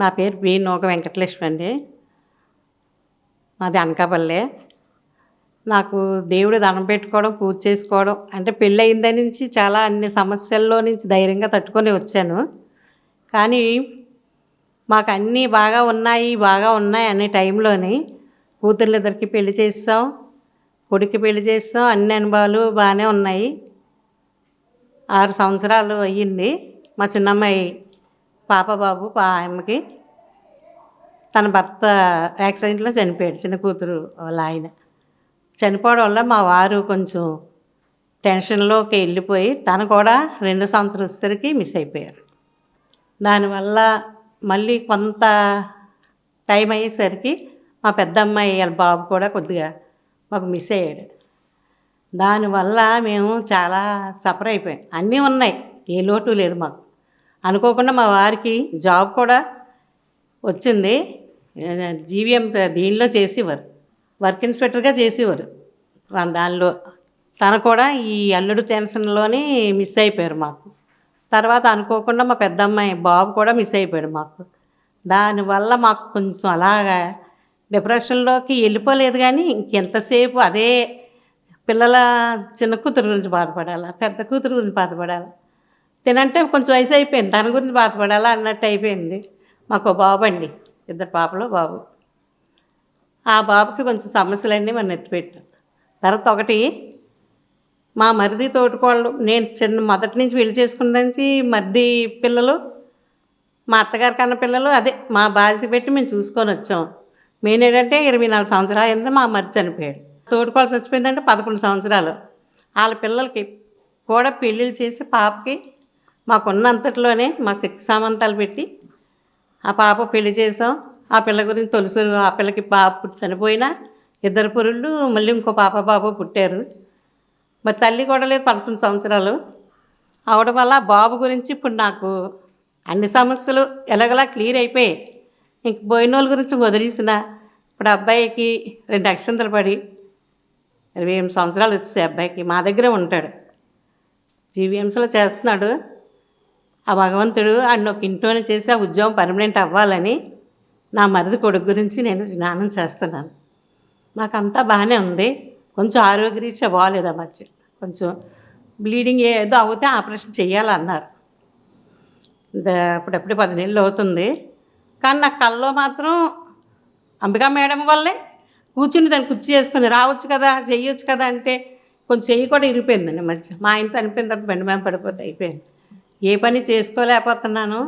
నా పేరు బి నూక వెంకటలక్ష్మి అండి. మాది అనకాపల్లె. నాకు దేవుడు దండం పెట్టుకోవడం పూజ చేసుకోవడం అంటే పెళ్ళి అయిన దాని నుంచి చాలా అన్ని సమస్యల్లో నుంచి ధైర్యంగా తట్టుకొని వచ్చాను. కానీ మాకు అన్నీ బాగా ఉన్నాయి బాగా ఉన్నాయి అనే టైంలోని కూతుర్లిద్దరికి పెళ్ళి చేస్తాం కొడుకు పెళ్ళి చేస్తాం అన్ని అనుభవాలు బాగానే ఉన్నాయి. ఆరు సంవత్సరాలు అయ్యింది. మా చిన్నమ్మాయి పాప బాబు పా అమ్మకి తన భర్త యాక్సిడెంట్లో చనిపోయాడు చిన్న కూతురు వాళ్ళ ఆయన. చనిపోవడం వల్ల మా వారు కొంచెం టెన్షన్లోకి వెళ్ళిపోయి తను కూడా రెండు సంవత్సరాలు వచ్చేసరికి మిస్ అయిపోయారు. దానివల్ల మళ్ళీ కొంత టైం అయ్యేసరికి మా పెద్ద అమ్మాయి వాళ్ళ బాబు కూడా కొద్దిగా మాకు మిస్ అయ్యాడు. దానివల్ల మేము చాలా సఫర్ అయిపోయాం. అన్నీ ఉన్నాయి ఏ లోటు లేదు మాకు. అనుకోకుండా మా వారికి జాబ్ కూడా వచ్చింది. జీవీఎం దీనిలో చేసేవారు. వర్క్ ఇన్స్పెక్టర్గా చేసేవారు. దానిలో తను కూడా ఈ అల్లుడు టెన్షన్లోనే మిస్ అయిపోయారు మాకు. తర్వాత అనుకోకుండా మా పెద్ద అమ్మాయి బాబు కూడా మిస్ అయిపోయాడు మాకు. దానివల్ల మాకు కొంచెం అలాగా డిప్రెషన్లోకి వెళ్ళిపోలేదు కానీ ఇంకెంతసేపు అదే పిల్లల చిన్న కూతురు గురించి బాధపడాలా పెద్ద కూతురు గురించి బాధపడాలా. తినంటే కొంచెం వయసు అయిపోయింది. దాని గురించి బాధపడాలా అన్నట్టు అయిపోయింది. మాకు బాబు అండి ఇద్దరు పాపలు బాబు. ఆ బాబుకి కొంచెం సమస్యలన్నీ మనం ఎత్తిపెట్టాం తర్వాత ఒకటి మా మరిది తోటికోళ్ళు నేను చిన్న మొదటి నుంచి పెళ్ళి చేసుకున్న నుంచి మరిది పిల్లలు మా అత్తగారి కన్న పిల్లలు అదే మా బాధ్యత పెట్టి మేము చూసుకొని వచ్చాం. మెయిన్ ఏంటంటే ఇరవై నాలుగు సంవత్సరాలు అయింది మా మరిది చనిపోయాడు. తోడుకోవాలి చచ్చిపోయిందంటే పదకొండు సంవత్సరాలు. వాళ్ళ పిల్లలకి కూడా పెళ్ళిళ్ళు చేసి పాపకి మాకున్నంతట్లోనే మా శక్తి సామంతాలు పెట్టి ఆ పాప పెళ్ళి చేసాం. ఆ పిల్ల గురించి తొలుసు ఆ పిల్లకి పాప పుట్టి చనిపోయినా ఇద్దరు పురుళ్ళు మళ్ళీ ఇంకో పాప బాబు పుట్టారు. మరి తల్లి కూడా లేదు పదకొండు సంవత్సరాలు. అవడం వల్ల బాబు గురించి ఇప్పుడు నాకు అన్ని సమస్యలు ఎలాగలా క్లియర్ అయిపోయాయి. ఇంక పోయిన వాళ్ళ గురించి వదిలేసిన ఇప్పుడు అబ్బాయికి రెండు అక్షంతలు పడి ఇరవై ఎనిమిది సంవత్సరాలు వచ్చాయి అబ్బాయికి. మా దగ్గరే ఉంటాడు. జీవీఎంసీలో చేస్తున్నాడు. ఆ భగవంతుడు ఆయన ఒక ఇంట్లోనే చేసి ఆ ఉద్యోగం పర్మనెంట్ అవ్వాలని నా మరిది కొడుకు గురించి నేను జ్ఞానం చేస్తున్నాను. మాకంతా బాగానే ఉంది. కొంచెం ఆరోగ్యరీత్యా బాగాలేదు ఆ మధ్య. కొంచెం బ్లీడింగ్ ఏదో అవుతే ఆపరేషన్ చేయాలన్నారు. అప్పుడప్పుడు పది నెలలు అవుతుంది. కానీ నా కళ్ళలో మాత్రం అంబికా మేడం వల్లే కూర్చుని దాన్ని కుర్చీ చేసుకుని రావచ్చు కదా చేయొచ్చు కదా అంటే కొంచెం చెయ్యి కూడా ఇరిగిపోయిందండి మధ్య. మా ఆయన చనిపోయిన తర్వాత బండి మీద పడిపోతే అయిపోయింది. ఏ పని చేసుకోలేకపోతున్నాను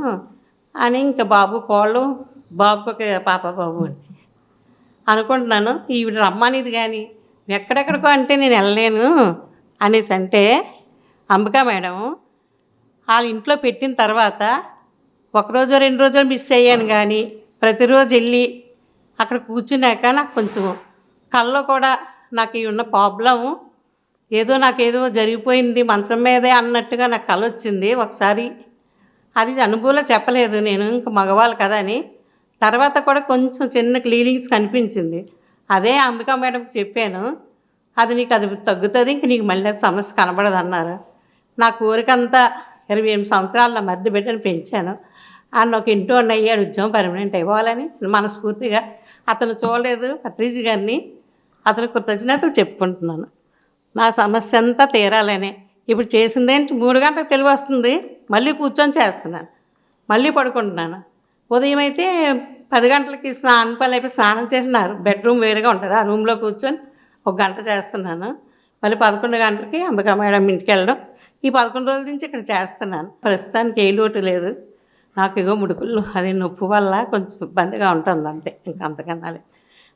అని ఇంకా బాబు కోళ్ళు బాబుకి ఒక పాప బాబు అని అనుకుంటున్నాను. ఈవిడ రమ్మనిది కానీ ఎక్కడెక్కడికో అంటే నేను వెళ్ళలేను అనేసి అంటే అంబికా మేడం వాళ్ళ ఇంట్లో పెట్టిన తర్వాత ఒకరోజు రెండు రోజులు మిస్ అయ్యాను కానీ ప్రతిరోజు వెళ్ళి అక్కడ కూర్చున్నాక నాకు కొంచెం కళ్ళలో కూడా నాకు ఈ ఉన్న ప్రాబ్లం ఏదో నాకేదో జరిగిపోయింది మంచం మీదే అన్నట్టుగా నాకు కళ వచ్చింది ఒకసారి. అది అనుభవంలో చెప్పలేదు నేను ఇంక మగవాళ్ళు కదా అని. తర్వాత కూడా కొంచెం చిన్న క్లీనింగ్స్ కనిపించింది. అదే అంబికా మేడంకి చెప్పాను అది నీకు అది తగ్గుతుంది ఇంక నీకు మళ్ళీ అది సమస్య కనబడదు అన్నారు నా కోరికంతా ఇరవై ఎనిమిది సంవత్సరాల నా మధ్య బిడ్డను పెంచాను. ఆయన ఒక ఇంటో అయ్యాడు ఉద్యోగం పర్మనెంట్ అయిపోవాలని మనస్ఫూర్తిగా. అతను చూడలేదు పత్రిజీ గారిని. అతను కృతజ్ఞతలు చెప్పుకుంటున్నాను. నా సమస్య అంతా తీరాలనే. ఇప్పుడు చేసిందేంటి మూడు గంటలకు తెలివి వస్తుంది. మళ్ళీ కూర్చొని చేస్తున్నాను. మళ్ళీ పడుకుంటున్నాను. ఉదయం అయితే పది గంటలకి స్నానం పని అయిపోయి స్నానం చేసినారు బెడ్రూమ్ వేరుగా ఉంటుంది. ఆ రూమ్లో కూర్చొని ఒక గంట చేస్తున్నాను. మళ్ళీ పదకొండు గంటలకి అంబికా మేడం ఇంటికి వెళ్ళడం. ఈ పదకొండు రోజుల నుంచి ఇక్కడ చేస్తున్నాను. ప్రస్తుతానికి ఏ లోటు లేదు. నాకు ఇగో ముడుకులు. అది నొప్పి వల్ల కొంచెం ఇబ్బందిగా ఉంటుంది అంతే ఇంకా అంతకన్నా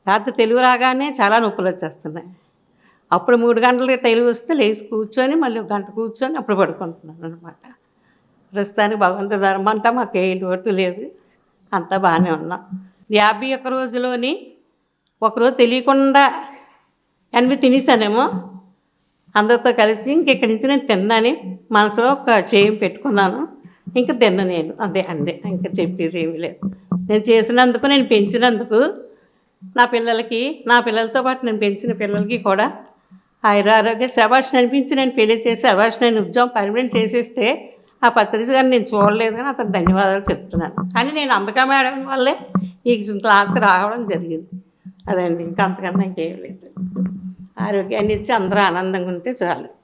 రాత్రి తెలుగు రాగానే చాలా నొప్పులు వచ్చేస్తున్నాయి. అప్పుడు మూడు గంటలకి తెలుగు వస్తే లేచి కూర్చొని మళ్ళీ ఒక గంట కూర్చొని అప్పుడు పడుకుంటున్నాను అనమాట ప్రస్తుతానికి భగవంతు ధర్మం అంతా మాకు ఏ లోటు లేదు. అంతా బాగానే ఉన్నాం. యాభై ఒక్క రోజులోని ఒకరోజు తెలియకుండా ఎనిమిది తినేసానేమో. అందరితో కలిసి ఇంక ఇక్కడి నుంచి నేను తిన్నాని. మనసులో ఒక చేయం పెట్టుకున్నాను. ఇంకా తిన్న నేను. అదే అందే ఇంకా చెప్పేది ఏమీ లేదు. నేను చేసినందుకు నేను పెంచినందుకు నా పిల్లలకి నా పిల్లలతో పాటు నేను పెంచిన పిల్లలకి కూడా ఆయన ఆరోగ్య శబాష్ అనిపించి నేను పెళ్ళి చేసి శభాష్ నేను ఉద్యోగం పర్మనెంట్ చేసేస్తే ఆ పత్రిక గారిని నేను చూడలేదు కానీ అతను ధన్యవాదాలు చెప్తున్నాను. కానీ నేను అంబికా మేడం వల్లే ఈ క్లాస్కి రావడం జరిగింది. అదండి ఇంకా అంతకన్నా ఇంకేం లేదు. ఆరోగ్యాన్ని ఇచ్చి అందరూ ఆనందంగా ఉంటే చాలు.